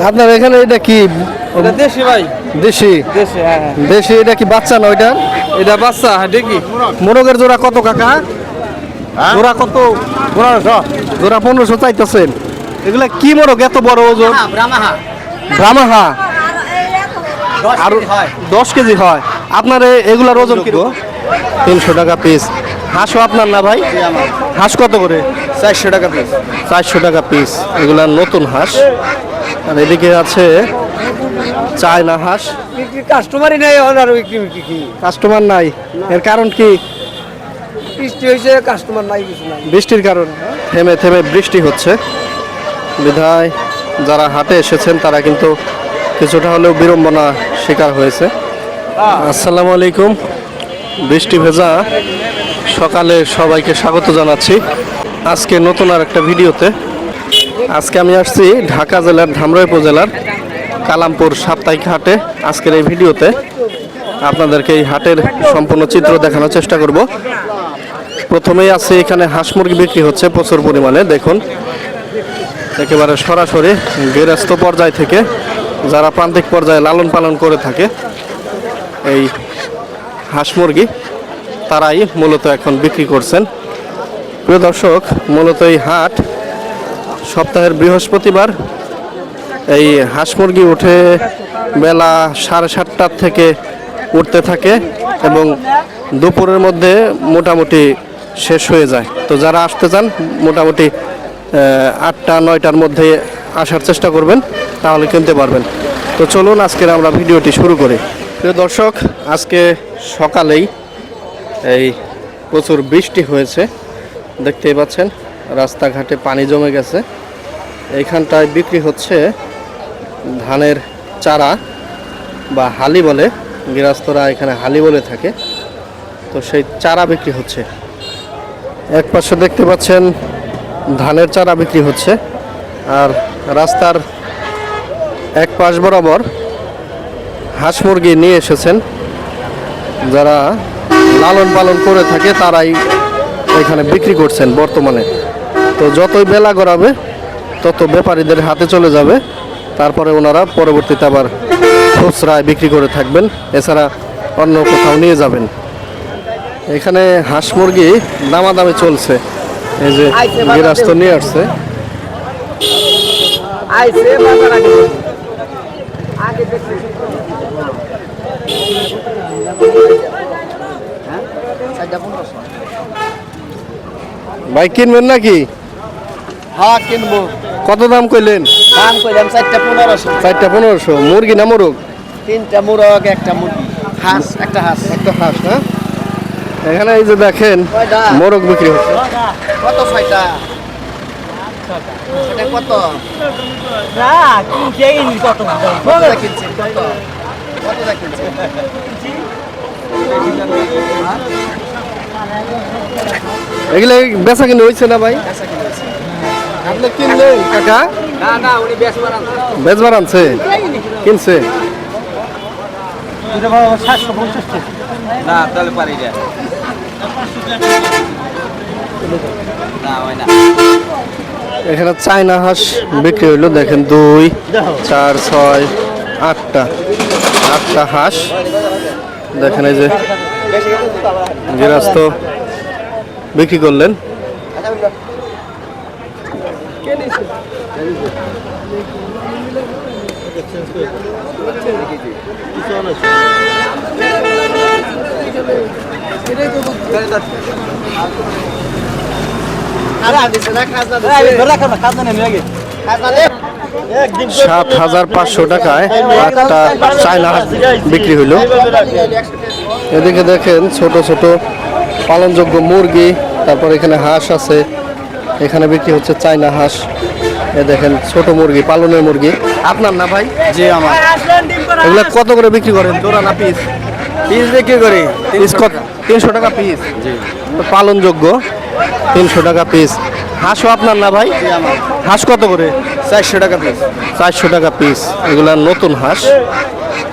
আপনার এখানে এটা কি? এটা দেশি ভাই। দেশি? দেশি হ্যাঁ হ্যাঁ। দেশি এটা কি বাচ্চা না ওইটা? এটা বাচ্চা হ্যাঁ দেখি মোরগের জোড়া কত কাকা? জোড়া কত? পনেরোশো জোড়া পনেরোশো চাইতেছেন। এগুলা কি মোরগ? এত বড় ওজন? ব্রাহ্মাহা আর দশ কেজি হয়। আপনার এ- এগুলার ওজন কি তিনশো টাকা পিস হাঁসও আপনার না ভাই? হাঁস কত করে? চারশো টাকা পিস চারশো টাকা পিস এগুলা নতুন হাঁস। আর এদিকে আছে চায়না হাঁস। কাস্টমারই নাই আর কি? কাস্টমার নাই। এর কারণ কি? বৃষ্টি হয়েছে কাস্টমার নাই কিছু নাই। বৃষ্টির কারণে। থেমে থেমে বৃষ্টি হচ্ছে। বিধায় যারা হাটে এসেছেন তারা কিন্তু কিছুটা হলেও বিড়ম্বনা শিকার হয়েছে। আসসালামু আলাইকুম। বৃষ্টি ভেজা। সকালে সবাইকে স্বাগত জানাচ্ছি। আজকে নতুন আর একটা ভিডিওতে আজকে আমি আসছি ঢাকা জেলার ধামরাই উপজেলার কালামপুর সাপ্তাহিক হাটে। আজকের এই ভিডিওতে আপনাদেরকে এই হাটের সম্পূর্ণ চিত্র দেখানোর চেষ্টা করব। প্রথমেই আছে এখানে হাঁস মুরগি বিক্রি হচ্ছে প্রচুর পরিমাণে, দেখুন। একেবারে সরাসরি গৃহস্থ পর্যায় থেকে যারা প্রান্তিক পর্যায়ে লালন পালন করে থাকে এই হাঁস মুরগি, তারাই মূলত এখন বিক্রি করছেন। প্রিয় দর্শক, মূলত এই হাট সপ্তাহের বৃহস্পতিবার এই হাঁস মুরগি উঠে বেলা সাড়ে সাতটার থেকে উঠতে থাকে এবং দুপুরের মধ্যে মোটামুটি শেষ হয়ে যায়। তো যারা আসতে চান, মোটামুটি আটটা, নয়টার মধ্যে আসার চেষ্টা করবেন, তাহলে কিনতে পারবেন। তো চলুন, আজকের আমরা ভিডিওটি শুরু করি। প্রিয় দর্শক, আজকে সকালেই এই প্রচুর বৃষ্টি হয়েছে, দেখতেই পাচ্ছেন। রাস্তাঘাটে পানি জমে গেছে। এইখানটায় বিক্রি হচ্ছে ধানের চারা, বা হালি বলে, গৃহস্থরা এখানে হালি বলে থাকে। তো সেই চারা বিক্রি হচ্ছে। এক পাশে দেখতে পাচ্ছেন ধানের চারা বিক্রি হচ্ছে, আর রাস্তার এক পাশ বরাবর হাঁস মুরগি নিয়ে এসেছেন। যারা লালন পালন করে থাকে, তারাই এখানে বিক্রি করছেন বর্তমানে। তো যতই বেলা গড়াবে তত ব্যাপারীদের হাতে চলে যাবে। তারপরে ওনারা পরবর্তীতে আবার খুচরায় বিক্রি করে থাকবেন এছাড়া অন্য কোথাও নিয়ে যাবেন। এখানে হাঁস মুরগি দামাদামি চলছে। এই যে গৃহস্থ নিয়ে আসছে। আগে। ভাই কিনবেন নাকি? হ্যাঁ কিনবো। কত দাম কইলেন? দাম কইলাম চারটা পনেরোশো। চারটা পনেরোশো। মুরগি না মোরগ? তিনটা মুরগ একটা মুরগি। হাঁস একটা হাঁস। একটা হাঁস হ্যাঁ? এখানে এই যে দেখেন মোরগ বিক্রি হচ্ছে। কত ছয়টা? কত? না কত? এগুলো বেচা কিনে হয়েছে না ভাই? বেচা কিনে হয়েছে। আপনি কিনলেন? কাকা? না না উনি বেশ বাড়ান বেচবার আনছে? কিনছে? না তাহলে পারি না। না না। এখানে চায়না হাঁস বিক্রি হইল দেখেন দুই চার ছয় আটটা। আটটা হাঁস। দেখেন এই যে গৃহস্থ বিক্রি করলেন খাজা দিছে না খাজা দিছে খাজা নেই আগে খাজা দে সাত হাজার পাঁচশো টাকায় একটা চায়না বিক্রি হইল। এদিকে দেখেন ছোট ছোট পালনযোগ্য মুরগি, তারপর এখানে হাঁস আছে। এখানে বিক্রি হচ্ছে চায়না হাঁস। এ দেখেন ছোট মুরগি পালনের মুরগি। আপনার না ভাই? জি আমার। এগুলো কত করে বিক্রি করেন? জোড়া না পিস? পিস বিক্রি করি। পিস কত? তিনশো টাকা পিস। পালনযোগ্য। তিনশো টাকা পিস। হাঁসও আপনার না ভাই? হাঁস কত করে? চারশো টাকা পিস। চারশো টাকা পিস। এগুলা নতুন হাঁস।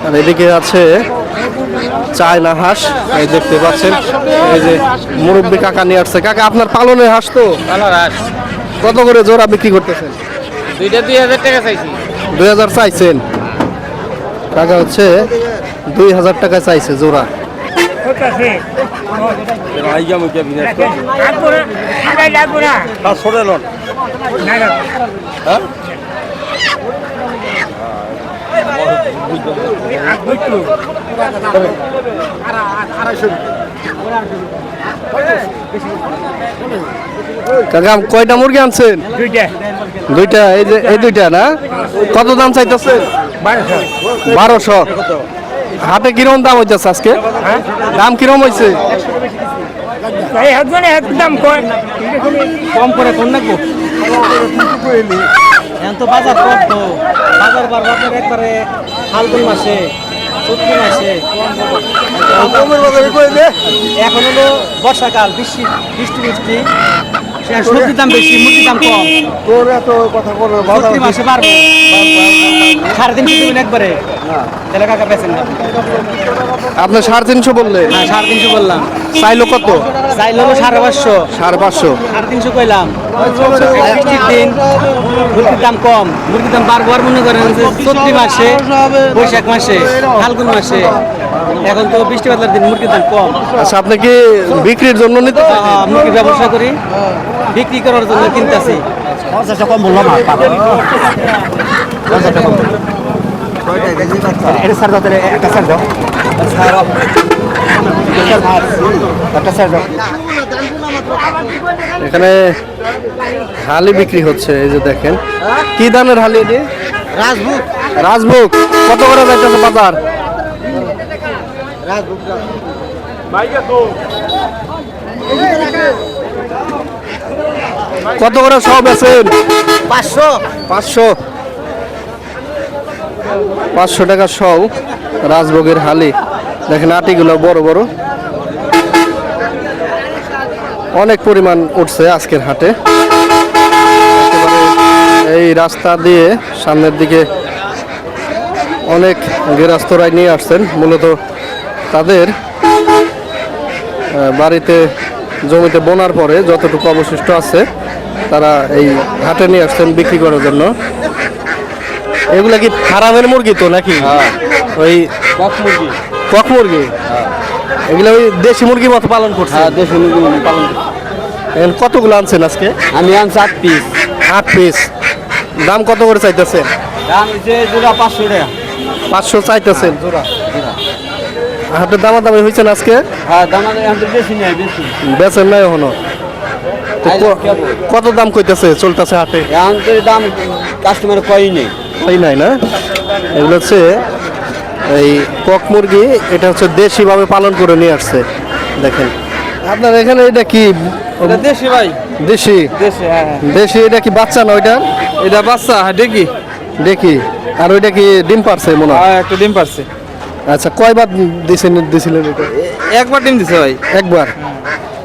আর এদিকে আছে চায়না হাঁস এই দেখতে পাচ্ছেন। এই যে মুরব্বী কাকা নিয়ে আসছে। কাকা আপনার পালনের হাঁস তো? ভালো কত করে জোড়া বিক্রি করতেছেন? দুইটা দুই হাজার টাকা চাইছি। দুই হাজার চাইছেন? টাকা হচ্ছে দুই হাজার টাকা চাইছে জোড়া। কাকা কয়টা মুরগি আনছেন? দুইটা। এই যে এই দুইটা না? কত দাম চাইতেছে বারোশো। হাতে কীরকম দাম হইতেছে আজকে? দাম কীরকম হয়েছে একদম কম করে কোন এখন তো বাজার কম তো বাজার বার বাজার একবারে ফাল্গুন মাসে চৈত্র মাসে এখন হলো বর্ষাকাল বৃষ্টি বৃষ্টি বৃষ্টি। সবজির দাম বেশি মুরগির দাম কম। তোর এত কথা বলো চৈত্র মাসে বাড়বে। সাড়ে তিনশো দেবেন একবারে। তাহলে কাকা বেছেন না। আপনি সাড়ে তিনশো বললে? হ্যাঁ সাড়ে তিনশো বললাম। চাইলো কত? চাইলে সাড়ে পাঁচশো। সাড়ে পাঁচশো। সাড়ে তিনশো কইলাম। বৃষ্টির দিন মুরগির দাম কম মুরগির দাম বারবার মনে করেন যে চৈত্রি মাসে বৈশাখ মাসে ফাল্গুন মাসে এখন তো বৃষ্টি বাদলার দিন মুরগির দাম কম। আচ্ছা আপনি কি বিক্রির জন্য নিতে চাইছেন? মুরগির ব্যবসা করি। বিক্রি করার জন্য কিনতেছি। কম বললাম এটা স্যার দাও তাহলে একটা স্যার দাও। একটা স্যার দাও। এখানে হালি বিক্রি হচ্ছে এই যে দেখেন। কি দামের হালি এটি? রাজভোগ। রাজভোগ। কত করে যাইতেছে বাজার? কত করে সব আছেন পাঁচশো। পাঁচশো। পাঁচশো টাকা সব রাজভোগের হালি। দেখেন আটিগুলো বড় বড়। অনেক পরিমাণ উঠছে আজকের হাটে। এই রাস্তা দিয়ে সামনের দিকে অনেক গেরাস্তরাই নিয়ে আসছেন। মূলত তাদের বাড়িতে জমিতে বোনার পরে যতটুকু অবশিষ্ট আছে তারা এই হাটে নিয়ে আসছেন বিক্রি করার জন্য। এগুলা কি ফার্মের মুরগি তো নাকি? ওই কক মুরগি। কক মুরগি? এগুলা ওই দেশি মুরগির মতো পালন করছে হ্যাঁ দেশি মুরগি পালন এখন কতগুলো আনছেন আজকে? আমি আনছি আট পিস আট পিস দাম কত করে চাইতেছেন? দাম হচ্ছে জোড়া পাঁচশো টাকা। পাঁচশো চাইতেছেন? জোড়া হাটের দামাদামি হয়েছে না আজকে? হ্যাঁ দাম বেশি নেই বেশি। বেচেন নাই এখনও? কত দাম কইতেছে চলতেছে হাটে? দাম কাস্টমার কই নেই। তাই নাই না? এগুলো হচ্ছে এই কক মুরগি এটা হচ্ছে দেশিভাবে পালন করে নিয়ে আসছে। দেখেন। আপনার এখানে এটা কি? দেশি ভাই। দেশি? দেশি হ্যাঁ হ্যাঁ। দেশি এটা কি বাচ্চা না ওইটা? এটা বাচ্চা হ্যাঁ দেখি দেখি আর ওইটা কি ডিম পারছে মনে হয়? একটা ডিম পারছে। আচ্ছা কয়বার দিছেন দিছিলেন এটা? একবার ডিম দিছে ভাই। একবার?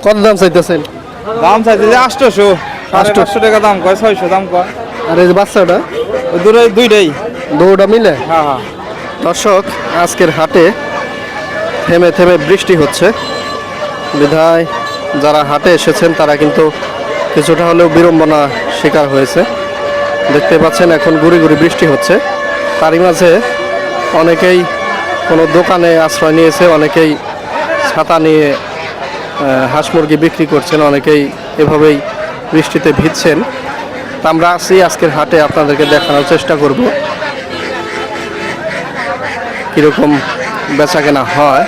কত দাম চাইতেছেন? দাম চাইছে যে আটশোশো আটশো। আটশো টাকা দাম কয় ছয়শো দাম কয়। আর এই যে বাচ্চাটা? ওই দূরে দুইটাই। দৌড়া মিলে? হ্যাঁ হ্যাঁ। দর্শক, আজকের হাটে থেমে থেমে বৃষ্টি হচ্ছে। বিধায় যারা হাটে এসেছেন, তারা কিন্তু কিছুটা হলেও বিড়ম্বনা শিকার হয়েছে। দেখতে পাচ্ছেন, এখন গুড়ি গুড়ি বৃষ্টি হচ্ছে। তারই মাঝে অনেকেই কোনো দোকানে আশ্রয় নিয়েছে, অনেকেই ছাতা নিয়ে হাঁস মুরগি বিক্রি করছেন, অনেকেই এভাবেই বৃষ্টিতে ভিজছেন। তা আমরা আছি আজকের হাটে, আপনাদেরকে দেখানোর চেষ্টা করব। কীরকম বেচা কেনা হয়।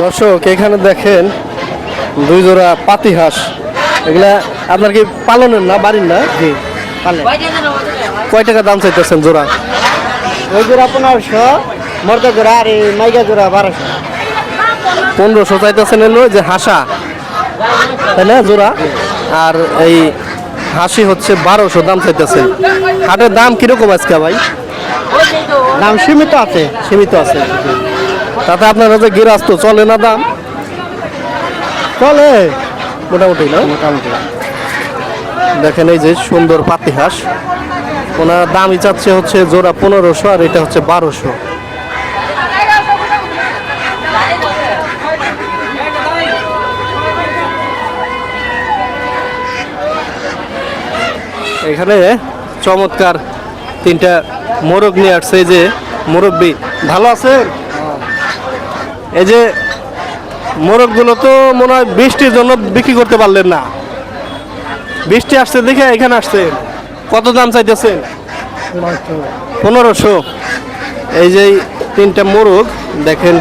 দর্শক এখানে দেখেন দুই জোড়া পাতি হাঁস। এগুলা আপনার কি পালনের না বাড়ির না? জি কয় টাকা দাম চাইতেছেন জোড়া? ওই জোড়া পনেরোশো মর্দা জোড়া আর এই মাইকা জোড়া বারোশো। পনেরোশো চাইতেছেন এলো যে হাসা। তাই না জোড়া? আর এই হাসি হচ্ছে বারোশো দাম চাইতেছে। হাটের দাম কীরকম আজকে ভাই? দাম সীমিত আছে। সীমিত আছে। তাতে আপনার যে গিরাস্ত চলে না দাম? চলে। মোটামুটি না? মোটামুটি। দেখেন এই যে সুন্দর পাতি হাঁস ওনার দামই চাচ্ছে হচ্ছে জোড়া পনেরোশো আর এটা হচ্ছে বারোশো। এখানে চমৎকার তিনটা মোরগ নিয়ে আসছে যে মুরব্বী। ভালো আছে? এই যে মোরগগুলো তো মনে হয় বৃষ্টির জন্য বিক্রি করতে পারলেন না। বৃষ্টি আসছে দেখে এখানে আসছে। কত দাম চাইতেছেন? পনেরোশো। এই যে তিনটা মোরগ, দেখেন,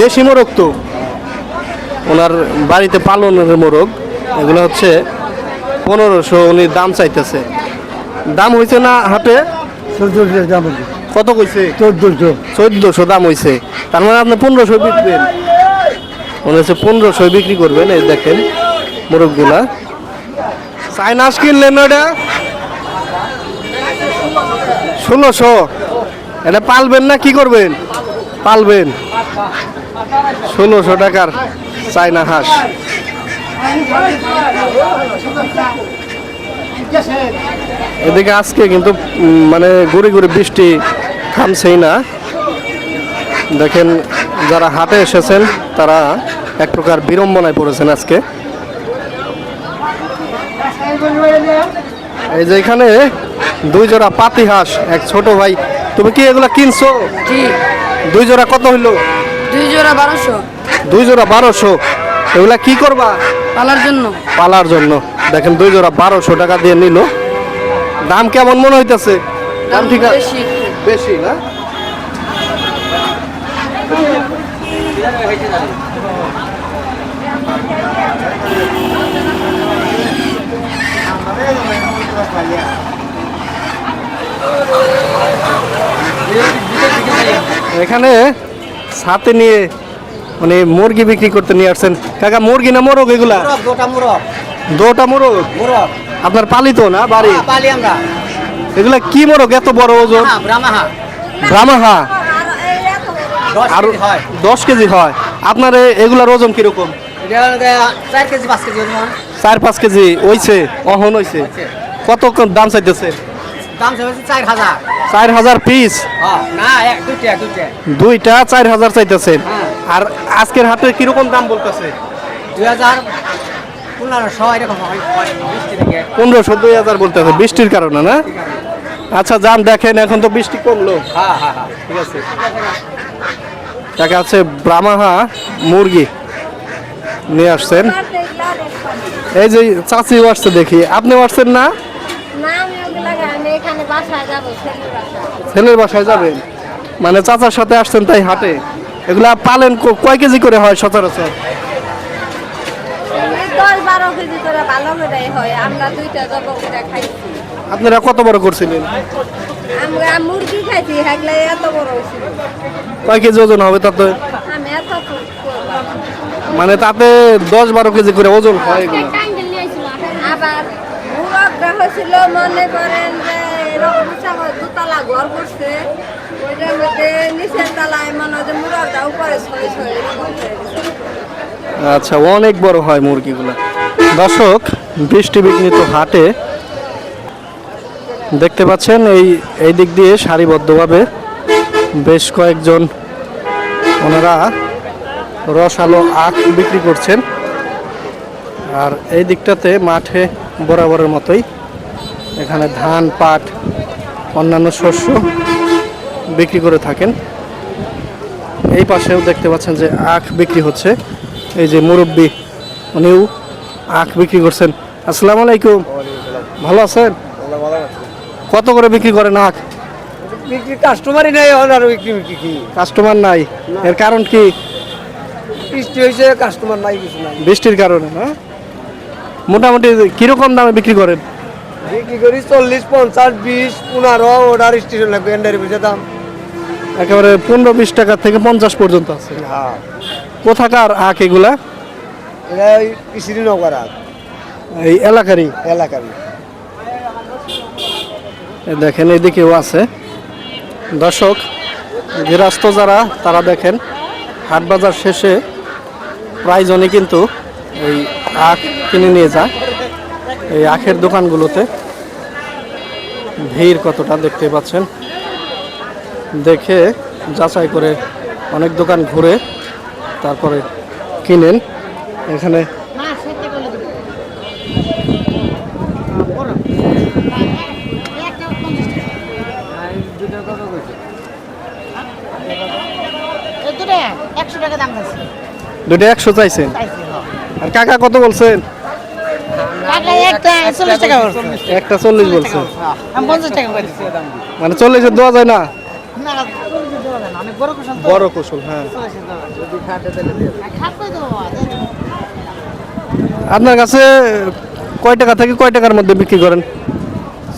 দেশি মোরগ তো। ওনার বাড়িতে পালনের মোরগ, এগুলো হচ্ছে পনেরোশো উনি দাম চাইতেছে। দাম হয়েছে না হাটে? চোদ্দশো কত কইছে? চোদ্দশো চোদ্দশো দাম হয়েছে তার মানে আপনি পনেরোশো বিকবেন মনে হচ্ছে পনেরোশো বিক্রি করবেন, এই দেখেন মোরগগুলা। চাইনাস কিনলেন ওটা ষোলোশো। এটা পালবেন না কি করবেন? পালবেন। ষোলোশো টাকার চাইনা হাঁস। এদিকে আজকে কিন্তু মানে গুড়ি গুড়ি বৃষ্টি থামছেই না। দেখেন যারা হাটে এসেছেন তারা এক প্রকার বিড়ম্বনায় পড়েছেন আজকে। এই যে এখানে দুই জোড়া পাতি হাঁস এক ছোট ভাই। তুমি কি এগুলা কিনছো? দুই জোড়া কত হইল? দুই জোড়া বারোশো। দুই জোড়া বারোশো। এগুলা কি করবা? পালার জন্য? পালার জন্য। দেখেন দুই জোড়া বারোশো টাকা দিয়ে নিল। দাম কেমন মনে হইতেছে? দাম ঠিক আছে? বেশি। বেশি না? এখানে সাথে নিয়ে মানে মুরগি বিক্রি করতে নিয়ে আসছেন। কাকা মুরগি না মোরগ এগুলা? দুটা মুরগ। দোটা মোরগ? মুরগ। আপনার পালিত না বাড়ি? পালি আমরা। এগুলা কি মোরগ? এত বড় ওজন? হ্যাঁ ব্রাহ্মাহা। আর হয়। দশ কেজি হয়। আপনার এগুলার ওজন কীরকম? চার পাঁচ কেজি ওইছে অহন হইছে। কত দাম চাইতেছে? চার হাজার। পিস হ্যাঁ দুইটা চার হাজার চাইতেছেন হ্যাঁ। আর আজকের হাটে কীরকম দাম বলতেছে? দুই হাজার পনেরোশো এরকম দুই হাজার বলতেছে বৃষ্টির কারণে না? আচ্ছা যান দেখেন এখন তো বৃষ্টি কমলো। হ্যাঁ হ্যাঁ হ্যাঁ। ঠিক আছে। ব্রাহ্মাহা মুরগি নিয়ে আসছেন। এই যে চাচিও আসছে দেখি। আপনি আসছেন না? না আমি ওগুলা আমি এখানে বাসায় যাব ছেলের বাসায়। ছেলের বাসায় যাবেন? মানে চাচার সাথে আসছেন তাই হাটে? এগুলা পালেন কয় কেজি করে হয় সচরাচর? আপনারা কত বড় করছিলেন? আমরা মুরগি খাইছি হাগলে এত বড় কয় কেজি ওজন হবে তাতে? মানে তাতে দশ বারো কেজি করে ওজন হয় এগুলো। আবার হয়েছিল মনে করেন যে এরকম দুতলা ঘর করছে আচ্ছা অনেক বড় হয় মুরগিগুলো। দর্শক, বৃষ্টি বিঘ্নিত হাটে দেখতে পাচ্ছেন এই এই দিক দিয়ে সারিবদ্ধভাবে বেশ কয়েকজন ওনারা রসালো আখ বিক্রি করছেন। আর এই দিকটাতে মাঠে বরাবরের মতোই এখানে ধান, পাট, অন্যান্য শস্য বিক্রি করে থাকেন। এই পাশেও দেখতে পাচ্ছেন যে আখ বিক্রি হচ্ছে। এই যে মুরব্বী উনিও আখ বিক্রি করছেন। আসসালামু আলাইকুম। ভালো আছেন? কত করে বিক্রি করেন আখ? বিক্রি কাস্টমারই নাই আর বিক্রি বিক্রি কি? কাস্টমার নাই। এর কারণ কি? বৃষ্টি হয়েছে কাস্টমার নাই কিছু নাই। বৃষ্টির কারণে না? মোটামুটি কীরকম দামে বিক্রি করেন? বিক্রি করি চল্লিশ পঞ্চাশ বিশ পনেরো ওটার স্টেশন লাগবে এন্ডারি বুঝে দাম। একেবারে পনেরো বিশ টাকা থেকে পঞ্চাশ পর্যন্ত আছে। হ্যাঁ। কোথাকার আখ এগুলা? এটা ওই শ্রীনগর আখ এই এলাকারই? এলাকারই। দেখেন এদিকেও আছে। দর্শক গৃহস্থ যারা তারা দেখেন হাট বাজার শেষে প্রায়জনই কিন্তু এই আখ কিনে নিয়ে যায়। এই আখের দোকানগুলোতে ভিড় কতটা দেখতে পাচ্ছেন? দেখে যাচাই করে অনেক দোকান ঘুরে তারপরে কিনেন। এখানে দুটো একশো চাইছেন। আর কাকা কত বলছেন? একটা চল্লিশ বলছেন হ্যাঁ, মানে চল্লিশের দেওয়া যায় না? বড় কুশল তো। বড় কুশল হ্যাঁ। আপনার কাছে কয় টাকা থেকে কয় টাকার মধ্যে বিক্রি করেন?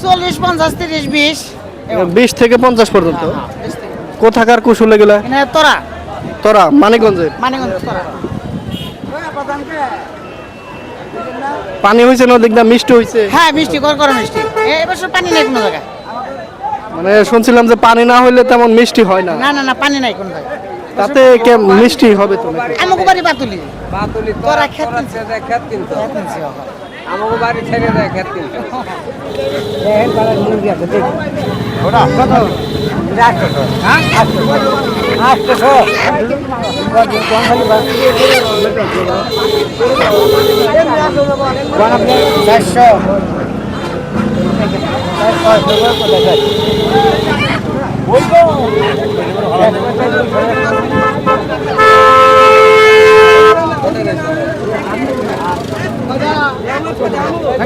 চল্লিশ পঞ্চাশ তিরিশ বিশ। বিশ থেকে পঞ্চাশ পর্যন্ত? কোথাকার কুশল এগুলা? তোরা। তোরা মানিকগঞ্জের? মানে তোরা। পানি হয়েছে না দিক না মিষ্টি হয়েছে হ্যাঁ মিষ্টি কর কর মিষ্টি। এবছর পানি নেই কোনো জায়গায়। মানে শুনছিলাম যে পানি না হইলে তেমন মিষ্টি হয় না। না না না পানি নাই কোনো জায়গায় তাতে কে মিষ্টি হবে তো নাকি? আমাকে বাড়ি বাতুলি। বাতুলি তোরা খেত কিনছে। খেত কিন্তু খেত কিনছে। আমাকে বাড়ি ছেড়ে দেয় খেত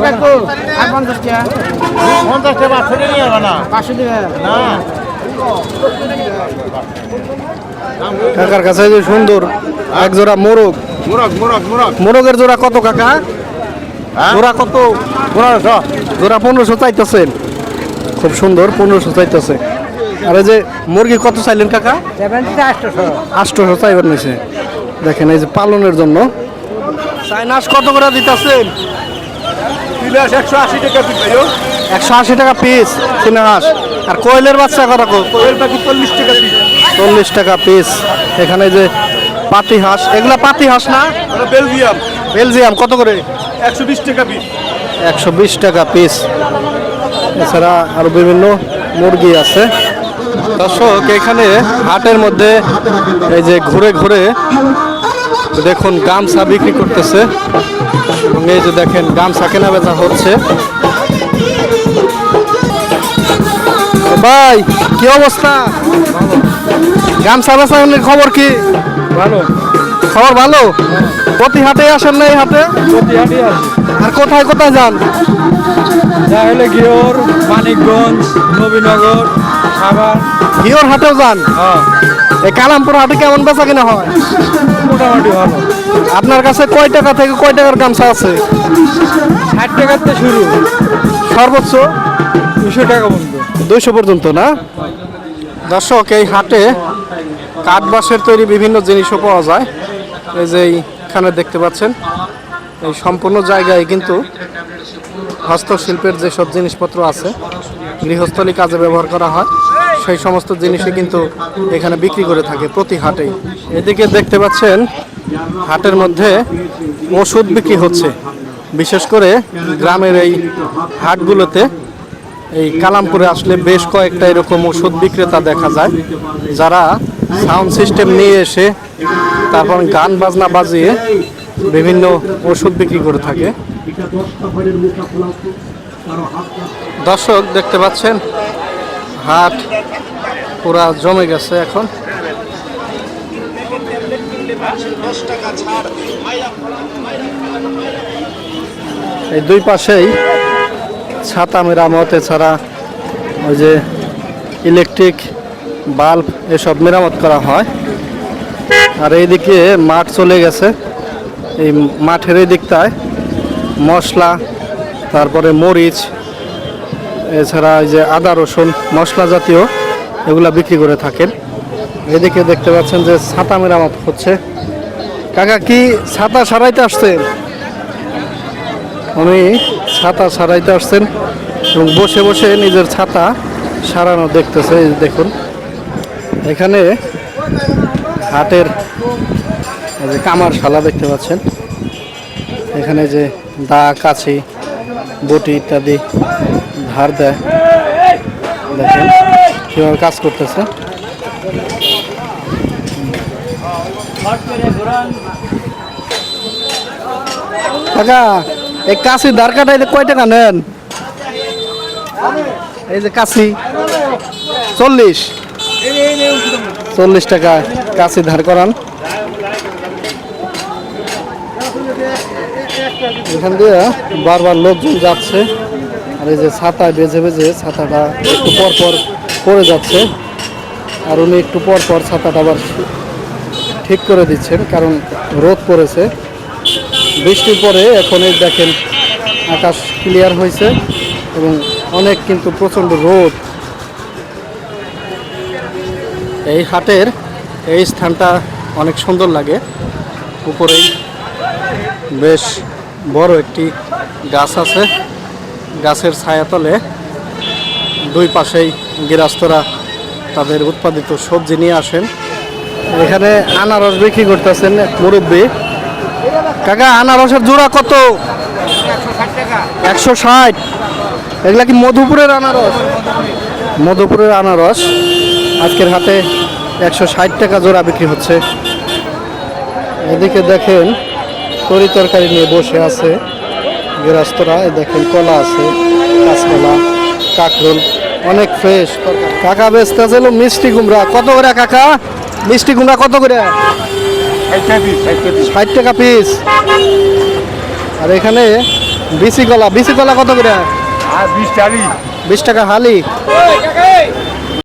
কিন্তু কাকার কাছে যে সুন্দর এক জোড়া মোরগ। মুরগ মুরগ মুরগ। মোরগের জোড়া কত কাকা? হ্যাঁ? জোড়া কত? পনেরোশো। জোড়া পনেরোশো চাইতেছেন খুব সুন্দর পনেরোশো চাইতেছে। আর এই যে মুরগি কত চাইলেন কাকা? আটশোশো। চাইবার নিছে দেখেন এই যে পালনের জন্য। চাইনাস কত করে দিতেছেন? একশো আশি টাকা একশো আশি টাকা পিস চীনা হাঁস আর কোয়েলের বাচ্চা কত কোয়েল পাখি চল্লিশ টাকা পিস। চল্লিশ টাকা পিস। এখানে যে পাতি হাঁস এগুলা পাতি হাঁস না বেলজিয়াম। বেলজিয়াম কত করে? একশো বিশ টাকা পিস। একশো বিশ টাকা পিস এছাড়া আরও বিভিন্ন মুরগি আছে। দর্শক এখানে হাটের মধ্যে এই যে ঘুরে ঘুরে দেখুন গামছা বিক্রি করতেছে। এবং এই যে দেখেন গামছা কেনা বেচা হচ্ছে ভাই কি অবস্থা? গামছা বেচার খবর কি? ভালো। খবর ভালো? প্রতি হাটে আসেন না এই হাটে? প্রতি হাটে আর কোথায় কোথায় যান? যা হলে গিওর মানিকগঞ্জ নবীনগর সাভার। হিওর হাটেও যান? হ্যাঁ। এই কালামপুর হাটে কেমন বেচা কিনা হয়? মোটামুটি ভালো। আপনার কাছে কয় টাকা থেকে কয় টাকার গামছা আছে? ষাট টাকাতে শুরু। সর্বোচ্চ? দুশো টাকা পর্যন্ত। দুইশো পর্যন্ত না? দর্শক এই হাটে কাঠ বাঁশের তৈরি বিভিন্ন জিনিসও পাওয়া যায়। এই যে এইখানে দেখতে পাচ্ছেন। এই সম্পূর্ণ জায়গায় কিন্তু হস্তশিল্পের যেসব জিনিসপত্র আছে, গৃহস্থলী কাজে ব্যবহার করা হয়, সেই সমস্ত জিনিসই কিন্তু এখানে বিক্রি করে থাকে প্রতি হাটেই। এদিকে দেখতে পাচ্ছেন, হাটের মধ্যে ওষুধ বিক্রি হচ্ছে। বিশেষ করে গ্রামের এই হাটগুলোতে এই কালামপুরে আসলে বেশ কয়েকটা এরকম ওষুধ বিক্রেতা দেখা যায়, যারা সাউন্ড সিস্টেম নিয়ে এসে তারপর গান বাজনা বাজিয়ে বিভিন্ন ওষুধ বিক্রি করে থাকে। দর্শক, দেখতে পাচ্ছেন, হাট পুরা জমে গেছে এখন। এই দুই পাশেই ছাতা মেরামত, এছাড়া ওই যে ইলেকট্রিক বাল্ব এসব মেরামত করা হয়। আর এইদিকে মাঠ চলে গেছে। এই মাঠের এই দিকটায় মশলা, তারপরে মরিচ, এছাড়া এই যে আদা, রসুন মশলা জাতীয় এগুলা বিক্রি করে থাকেন। এদিকে দেখতে পাচ্ছেন যে ছাতা মেরামত হচ্ছে। কাকা, কি ছাতা সারাইতে আসছেন? উনি ছাতা সারাইতে আসছেন এবং বসে বসে নিজের ছাতা সারানো দেখতেছে দেখুন। এখানে হাটের কামার শালা দেখতে পাচ্ছেন। এখানে যে দা কাছি বটি ইত্যাদি ধার দেয়। দেখেন কীভাবে কাজ করতেছে। কাকা, এই কাশি ধার কাটাইতে কয় টাকা নেন? এই যে কাশি। চল্লিশ। চল্লিশ টাকা কাশি ধার করান। এখান দিয়ে বারবার লোকজন যাচ্ছে। আর এই যে ছাতা বেজে বেজে ছাতাটা একটু পর পর পড়ে যাচ্ছে। আর উনি একটু পর পর ছাতাটা আবার ঠিক করে দিচ্ছেন, কারণ রোদ পড়েছে। বৃষ্টির পরে এখন এই দেখেন আকাশ ক্লিয়ার হয়েছে এবং অনেক কিন্তু প্রচণ্ড রোদ। এই হাটের এই স্থানটা অনেক সুন্দর লাগে। উপরেই বেশ বড় একটি গাছ আছে। গাছের ছায়াতলে দুই পাশেই গৃহস্থরা তাদের উৎপাদিত সবজি নিয়ে আসেন। এখানে আনারস বিক্রি করতেছেন মুরব্বী। কাকা, আনারসের জোড়া কত? একশো ষাট। এগুলা কি মধুপুরের আনারস? মধুপুরের আনারস। আজকের হাতে একশো ষাট টাকা জোড়া বিক্রি হচ্ছে। এদিকে দেখেন তরি তরকারি নিয়ে বসে আছে গৃহস্থরা। দেখেন কলা আছে কাঁচকলা কাঁকরোল অনেক ফ্রেশ কাকা বেচতে ছিল মিষ্টি কুমড়া। কত করে কাকা? মিষ্টি কুমড়া কত করে? ষাট টাকা পিস আর এখানে বিসি কলা। বিসি কলা কত করে? বিশ টাকা হালি।